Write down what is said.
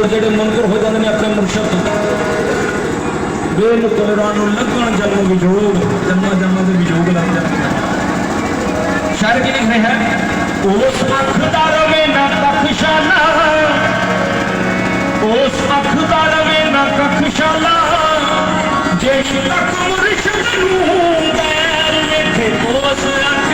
ਹੋਰ ਜਿਹੜੇ ਮੁਨਕਰ ਹੋ ਜਾਂਦੇ ਨੇ ਆਪਣੇ ਮੁਰਸ਼ਦ ਤੋਂ। ਬੇਨ ਨੂੰ ਲੱਗਣ ਜਨਮ ਵਿਜੋਗ, ਜਨਮਾਂ ਜਨਮਾਂ ਦੇ ਵਿਜੋਗ ਲੱਗ ਜਾਂਦੇ ਸ਼ਾਇਰ ਕੀ ਲਿਖ ਰਿਹਾ ਹੈ? ਉਸ ਅੱਖ ਦਾ ਰਵੇ ਨਾ ਕਖਸ਼ਾਲਾ ਉਸ ਅੱਖ ਦਾ ਰਵੇ ਨਾ ਕਖਸ਼ਾਲਾ ਜੇ ਤੱਕ ਮੁਰਸ਼ਦ ਨੂੰ ਗੈਰ ਵੇਖੇ, ਉਸ ਅੱਖ